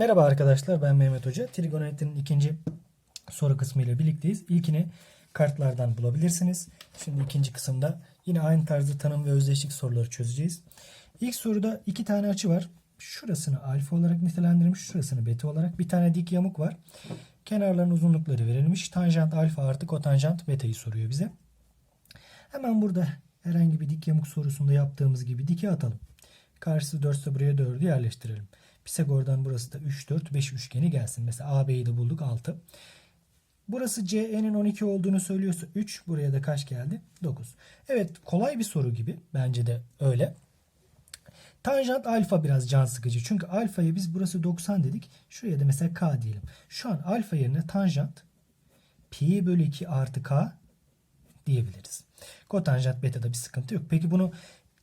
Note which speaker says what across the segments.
Speaker 1: Merhaba arkadaşlar ben Mehmet Hoca. Trigonometrinin ikinci soru kısmı ile birlikteyiz. İlkini kartlardan bulabilirsiniz. Şimdi ikinci kısımda yine aynı tarzda tanım ve özdeşlik soruları çözeceğiz. İlk soruda iki tane açı var. Şurasını alfa olarak nitelendirilmiş, şurasını beta olarak. Bir tane dik yamuk var. Kenarların uzunlukları verilmiş. Tanjant alfa artı kotanjant beta'yı soruyor bize. Hemen burada herhangi bir dik yamuk sorusunda yaptığımız gibi dike atalım. Karşısı 4 ise buraya 4'ü yerleştirelim. Pisagor'dan burası da 3, 4, 5 üçgeni gelsin. Mesela AB'yi de bulduk 6. Burası CE'nin 12 olduğunu söylüyorsa 3. Buraya da kaç geldi? 9. Evet kolay bir soru gibi. Bence de öyle. Tanjant alfa biraz can sıkıcı. Çünkü alfayı biz burası 90 dedik. Şuraya da mesela K diyelim. Şu an alfa yerine tanjant pi bölü 2 artı K diyebiliriz. Kotanjant beta'da bir sıkıntı yok. Peki bunu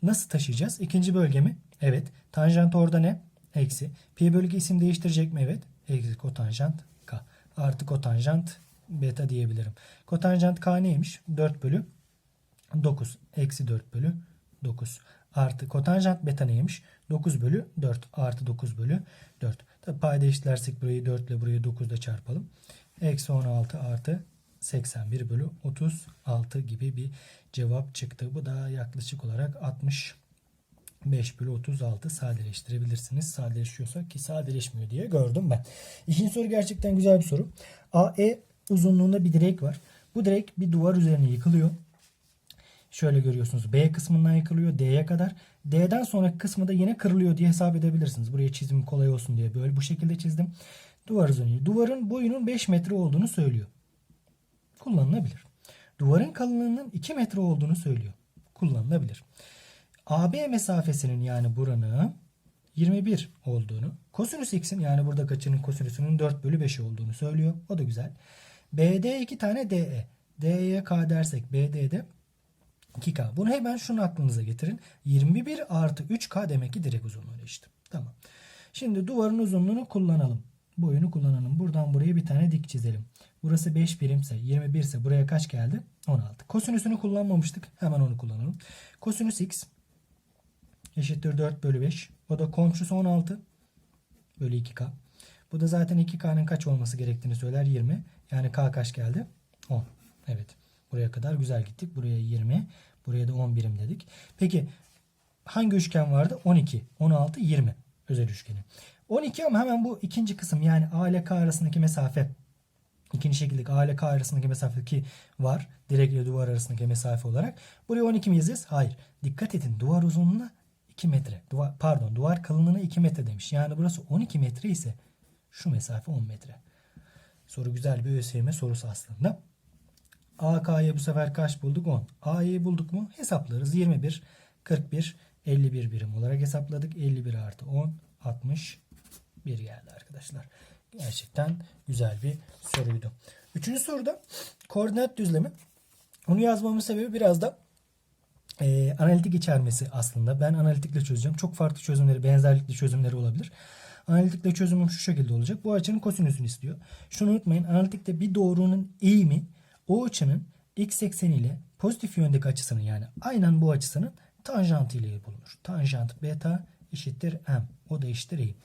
Speaker 1: nasıl taşıyacağız? İkinci bölge mi? Evet. Tanjant orada ne? Eksi. Pi bölü 2 isim değiştirecek mi? Evet. Eksi kotanjant K. Artı kotanjant beta diyebilirim. Kotanjant K neymiş? 4 bölü 9. Eksi 4 bölü 9. Artı kotanjant beta neymiş? 9 bölü 4. Artı 9 bölü 4. Tabi payda eşitlersek burayı 4 ile burayı 9 ile çarpalım. Eksi 16 artı 81 bölü 36 gibi bir cevap çıktı. Bu da yaklaşık olarak 65 bölü 36 sadeleştirebilirsiniz. Sadeleşiyorsa ki sadeleşmiyor diye gördüm ben. İkinci soru gerçekten güzel bir soru. AE uzunluğunda bir direk var. Bu direk bir duvar üzerine yıkılıyor. Şöyle görüyorsunuz. B kısmından yıkılıyor D'ye kadar. D'den sonraki kısmı da yine kırılıyor diye hesap edebilirsiniz. Buraya çizim kolay olsun diye böyle bu şekilde çizdim. Duvar uzunluğu. Duvarın boyunun 5 metre olduğunu söylüyor. Kullanılabilir. Duvarın kalınlığının 2 metre olduğunu söylüyor. Kullanılabilir. AB mesafesinin yani buranın 21 olduğunu, kosinüs x'in yani burada kaçının kosinüsünün 4 bölü 5 olduğunu söylüyor. O da güzel. BD 2 tane DE. DE'ye K dersek BD'de 2K. Bunu hemen şunu aklınıza getirin. 21 artı 3K demek ki direk uzunluğu işte. Tamam. Şimdi duvarın uzunluğunu kullanalım. Boyunu kullanalım. Buradan buraya bir tane dik çizelim. Burası 5 birimse 21 ise buraya kaç geldi? 16. Kosinüsünü kullanmamıştık. Hemen onu kullanalım. Kosinüs x eşittir 4 bölü 5. O da komşusu 16 bölü 2k. Bu da zaten 2k'nın kaç olması gerektiğini söyler 20. Yani k kaç geldi? 10. Evet. Buraya kadar güzel gittik. Buraya 20. Buraya da 10 birim dedik. Peki hangi üçgen vardı? 12, 16, 20 özel üçgeni. 12 ama hemen bu ikinci kısım yani A ile K arasındaki mesafe ikinci şekilde A ile K arasındaki mesafe ki var. Direk ile duvar arasındaki mesafe olarak. Buraya 12 mi yazacağız? Hayır. Dikkat edin duvar uzunluğuna 2 metre. Duvar, pardon duvar kalınlığına 2 metre demiş. Yani burası 12 metre ise şu mesafe 10 metre. Soru güzel bir ÖSYM sorusu aslında. AK'ya bu sefer kaç bulduk? 10. A'yı bulduk mu? Hesaplarız. 21, 41, 51 birim olarak hesapladık. 51 artı 10, 61 geldi arkadaşlar. Gerçekten güzel bir soruydu. Üçüncü soruda koordinat düzlemi. Onu yazmamın sebebi biraz da e, analitik içermesi aslında. Ben analitikle çözeceğim. Çok farklı çözümleri, benzerlikli çözümleri olabilir. Analitikle çözümüm şu şekilde olacak. Bu açının kosinüsünü istiyor. Şunu unutmayın. Analitikte bir doğrunun eğimi o açının x ekseni ile pozitif yöndeki açısının yani aynen bu açısının tanjantı ile bulunur. Tanjant beta eşittir m. O da eşittir i.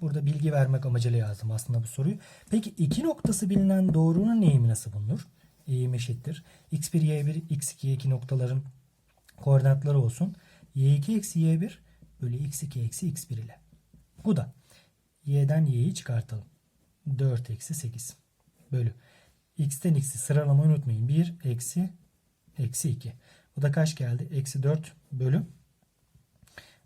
Speaker 1: Burada bilgi vermek amacıyla yazdım aslında bu soruyu. Peki iki noktası bilinen doğrunun eğimi nasıl bulunur? Eğim eşittir. x1, y1, x2, y2 noktaların koordinatları olsun. y2 eksi y1 bölü x2 eksi x1 ile. Bu da y'den y'yi çıkartalım. 4 eksi 8 bölü. x'ten x'i sıralamayı unutmayın. 1 eksi eksi 2. Bu da kaç geldi? Eksi 4 bölü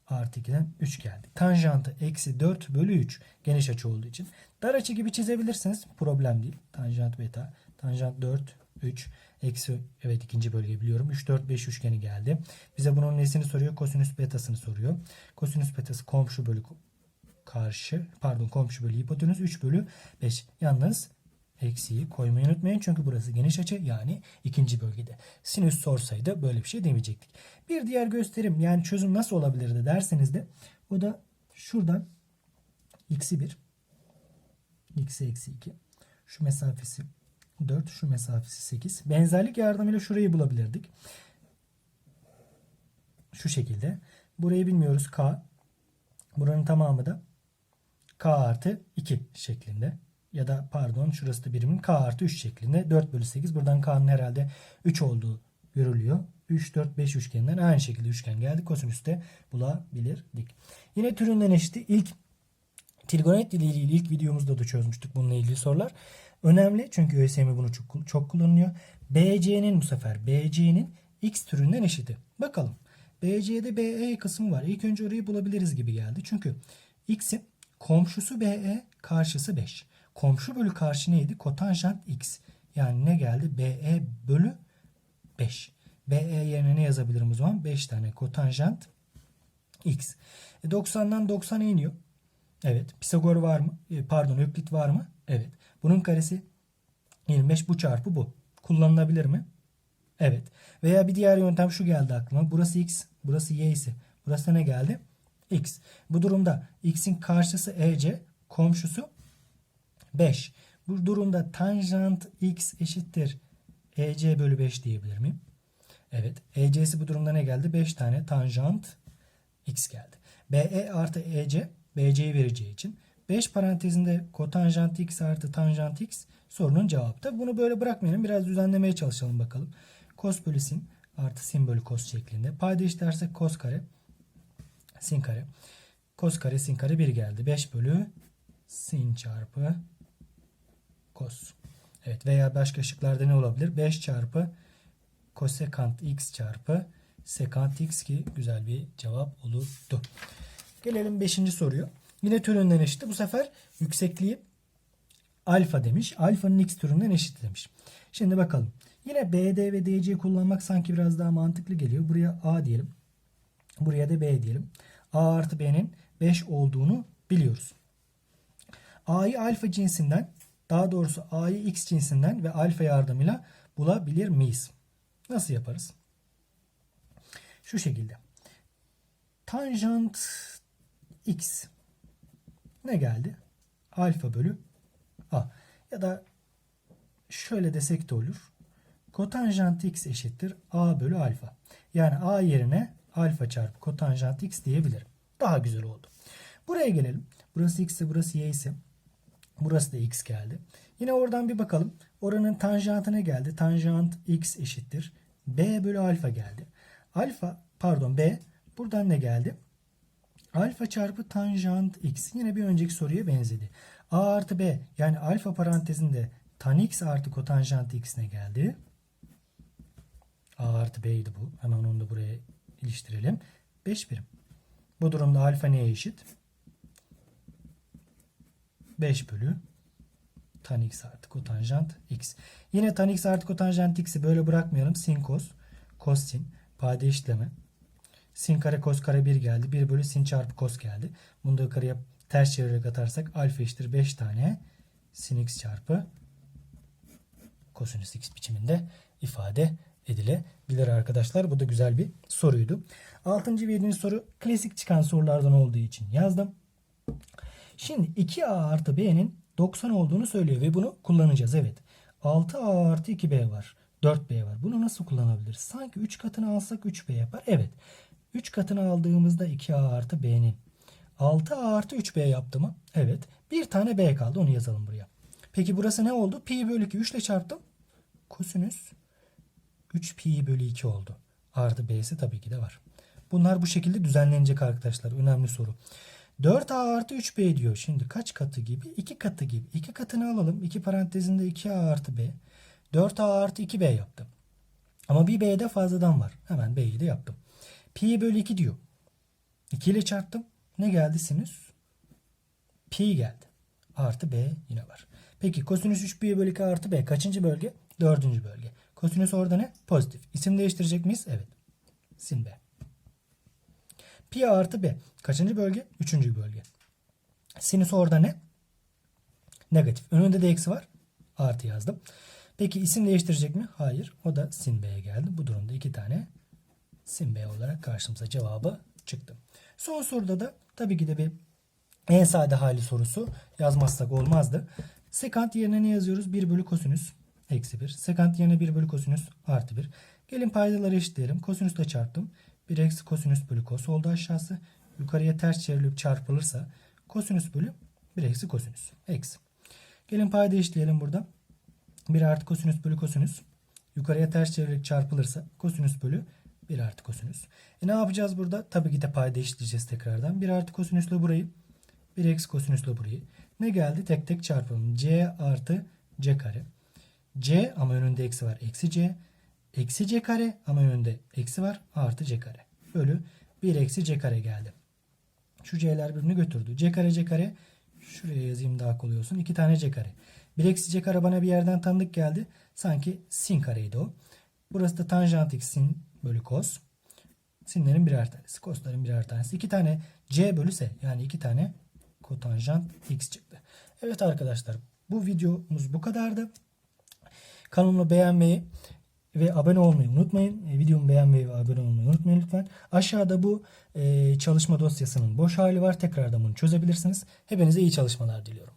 Speaker 1: artı 2'den 3 geldi. Tanjantı eksi 4 bölü 3. Geniş açı olduğu için. Dar açı gibi çizebilirsiniz. Problem değil. Tanjant beta. Tanjant 4, 3. Eksi evet ikinci bölge biliyorum. 3, 4, 5 üçgeni geldi. Bize bunun nesini soruyor? Kosinüs betasını soruyor. Kosinüs betası komşu bölü karşı pardon komşu bölü hipotenüs 3 bölü 5. Yalnız eksiği koymayı unutmayın. Çünkü burası geniş açı yani ikinci bölgede. Sinüs sorsaydı böyle bir şey demeyecektik. Bir diğer gösterim yani çözüm nasıl olabilirdi derseniz de o da şuradan x'i 1 x'i eksi 2 şu mesafesi 4 şu mesafesi 8. Benzerlik yardımıyla şurayı bulabilirdik. Şu şekilde. Burayı bilmiyoruz k. Buranın tamamı da k artı 2 şeklinde. Ya da pardon şurası da birimin k artı 3 şeklinde. 4 bölü 8. Buradan k'nın herhalde 3 olduğu görülüyor. 3, 4, 5 üçgeninden aynı şekilde üçgen geldi. Kosinüs de bulabilirdik. Yine türünden eşiti ilk trigonometri ile ilgili ilk videomuzda da çözmüştük bununla ilgili sorular. Önemli çünkü ÖSYM bunu çok, çok kullanıyor. BC'nin bu sefer BC'nin x türünden eşiti. Bakalım. BC'de BE kısmı var. İlk önce orayı bulabiliriz gibi geldi. Çünkü x'in komşusu BE karşısı 5. Komşu bölü karşı neydi? Kotanjant x. Yani ne geldi? BE bölü 5. BE yerine ne yazabilirim o zaman? 5 tane kotanjant x. E 90'dan 90'a iniyor. Evet. Pisagor var mı? E, pardon Öklit var mı? Evet. Bunun karesi 25 bu çarpı bu. Kullanılabilir mi? Evet. Veya bir diğer yöntem şu geldi aklıma. Burası x, burası y ise burası ne geldi? x. Bu durumda x'in karşısı ec, komşusu 5. Bu durumda tanjant x eşittir ec bölü 5 diyebilir miyim? Evet. ec'si bu durumda ne geldi? 5 tane tanjant x geldi. be artı ec bc'yi vereceği için 5 parantezinde kotanjant x artı tanjant x sorunun cevabı. Tabi bunu böyle bırakmayalım. Biraz düzenlemeye çalışalım bakalım. Kos bölü sin artı sin bölü kos şeklinde. Payda eşitlersek kos kare sin kare. Kos kare sin kare 1 geldi. 5 bölü sin çarpı kos. Evet veya başka şıklarda ne olabilir? 5 çarpı kosekant x çarpı sekant x ki güzel bir cevap olurdu. Gelelim 5. soruya. Yine türünden eşit. Bu sefer yüksekliği alfa demiş. Alfanın x türünden eşit demiş. Şimdi bakalım. Yine BD ve DC kullanmak sanki biraz daha mantıklı geliyor. Buraya A diyelim. Buraya da B diyelim. A artı B'nin 5 olduğunu biliyoruz. A'yı alfa cinsinden daha doğrusu A'yı X cinsinden ve alfa yardımıyla bulabilir miyiz? Nasıl yaparız? Şu şekilde. Tanjant X ne geldi? Alfa bölü A. Ya da şöyle desek de olur. Kotanjant X eşittir A bölü alfa. Yani A yerine alfa çarpı kotanjant X diyebilirim. Daha güzel oldu. Buraya gelelim. Burası X ise burası Y ise burası da X geldi. Yine oradan bir bakalım. Oranın tanjantı ne geldi? Tanjant X eşittir. B bölü alfa geldi. Alfa pardon B buradan ne geldi? Alfa çarpı tanjant x yine bir önceki soruya benzedi. A artı B yani alfa parantezinde tan x artı kotanjant x ne geldi? A artı B'ydi bu. Hemen onu da buraya iliştirelim. 5 birim. Bu durumda alfa neye eşit? 5 bölü tan x artı kotanjant x. Yine tan x artı kotanjant x'i böyle bırakmayalım. Sin kos, kos sin, eşitleme. Sin kare kos kare 1 geldi. 1 bölü sin çarpı kos geldi. Bunu da yukarıya ters çevirerek atarsak alfa eşittir 5 tane sin x çarpı kosinüs x biçiminde ifade edilebilir arkadaşlar. Bu da güzel bir soruydu. 6. ve 7. soru klasik çıkan sorulardan olduğu için yazdım. Şimdi 2a artı b'nin 90 olduğunu söylüyor ve bunu kullanacağız. Evet. 6a artı 2b var. 4b var. Bunu nasıl kullanabiliriz? Sanki 3 katını alsak 3b yapar. Evet. 3 katını aldığımızda 2a artı b'nin 6a artı 3b yaptı mı? Evet. Bir tane b kaldı. Onu yazalım buraya. Peki burası ne oldu? Pi bölü 2. 3 ile çarptım. Kosinüs 3 pi bölü 2 oldu. Artı b'si tabii ki de var. Bunlar bu şekilde düzenlenecek arkadaşlar. Önemli soru. 4a artı 3b diyor. Şimdi kaç katı gibi? 2 katı gibi. 2 katını alalım. 2 parantezinde 2a artı b. 4a artı 2b yaptım. Ama bir b'de fazladan var. Hemen b'yi de yaptım. Pi bölü 2 diyor. 2 ile çarptım. Ne geldi sinüs? Pi geldi. Artı b yine var. Peki kosinüs 3 pi bölü 2 artı b kaçıncı bölge? Dördüncü bölge. Kosinüs orada ne? Pozitif. İsim değiştirecek miyiz? Evet. Sin b. Pi artı b. Kaçıncı bölge? Üçüncü bölge. Sinüs orada ne? Negatif. Önünde de eksi var. Artı yazdım. Peki isim değiştirecek mi? Hayır. O da sin b'ye geldi. Bu durumda iki tane sin b olarak karşımıza cevabı çıktı. Son soruda da tabii ki de bir en sade hali sorusu yazmazsak olmazdı. Sekant yerine ne yazıyoruz? 1 bölü kosinüs eksi 1. Sekant yerine 1 bölü kosinüs artı 1. Gelin paydaları eşitleyelim. Kosinüsle çarptım. 1 eksi kosinüs bölü kos oldu aşağısı. Yukarıya ters çevrilip çarpılırsa kosinüs bölü 1 eksi kosinüs. Eksi. Gelin payda eşitleyelim burada. 1 artı kosinüs bölü kosinüs. Yukarıya ters çevirerek çarpılırsa kosinüs bölü 1 artı kosinüs. E ne yapacağız burada? Tabii ki de payda eşitleyeceğiz tekrardan. 1 artı kosinüsle burayı. 1 eksi kosinüsle burayı. Ne geldi? Tek tek çarpalım. C artı C kare. C ama önünde eksi var. Eksi C. Eksi C kare ama önünde eksi var. Artı C kare. Bölü 1 eksi C kare geldi. Şu C'ler birbirini götürdü. C kare C kare. Şuraya yazayım daha kolay olsun. 2 tane C kare. 1 eksi C kare bana bir yerden tanıdık geldi. Sanki sin kareydi o. Burası da tanjant x sin bölü kos. Sinlerin birer tanesi. Kosların birer tanesi. 2 tane C bölü S. Yani 2 tane kotanjant x çıktı. Evet arkadaşlar bu videomuz bu kadardı. Kanalımı beğenmeyi ve abone olmayı unutmayın. E, videomu beğenmeyi ve abone olmayı unutmayın lütfen. Aşağıda bu e, çalışma dosyasının boş hali var. Tekrardan bunu çözebilirsiniz. Hepinize iyi çalışmalar diliyorum.